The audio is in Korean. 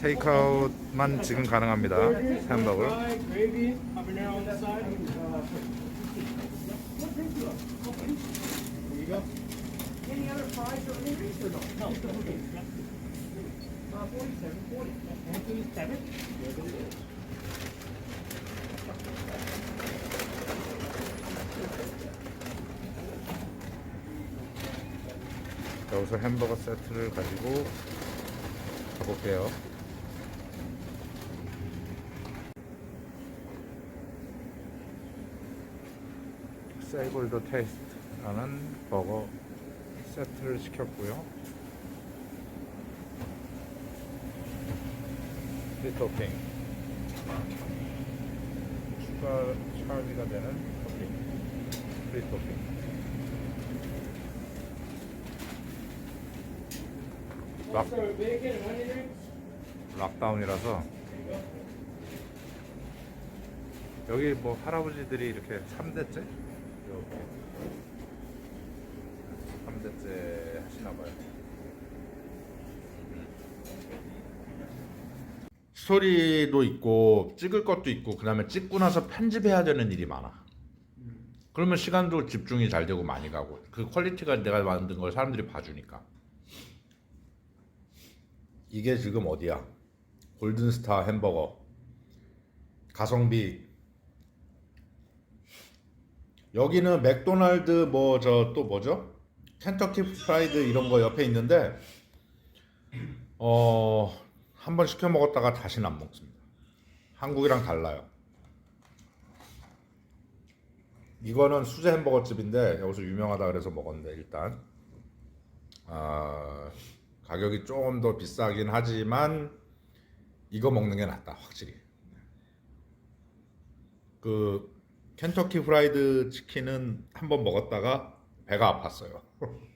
테이크아웃만 지금 가능합니다. 햄버거. 여기서 햄버거 세트를 가지고 가볼게요. 세이골드 테이스트라는 버거 세트를 시켰고요. 프리토핑 추가 차비가 되는 토핑 프리토핑 락. 락다운이라서 여기 뭐 할아버지들이 이렇게 3대째 이렇게 3대째 하시나 봐요. 스토리도 있고 찍을 것도 있고 그 다음에 찍고 나서 편집해야 되는 일이 많아. 그러면 시간도 집중이 잘 되고 많이 가고 그 퀄리티가 내가 만든 걸 사람들이 봐주니까. 이게 지금 어디야? 골든스타 햄버거 가성비 여기는 맥도날드 뭐 저 또 뭐죠? 켄터키 프라이드 이런 거 옆에 있는데 어 한 번 시켜 먹었다가 다시는 안 먹습니다. 한국이랑 달라요. 이거는 수제 햄버거 집인데 여기서 유명하다 그래서 먹었는데 일단 아 가격이 조금 더 비싸긴 하지만 이거 먹는 게 낫다 확실히. 그 켄터키 프라이드 치킨은 한번 먹었다가 배가 아팠어요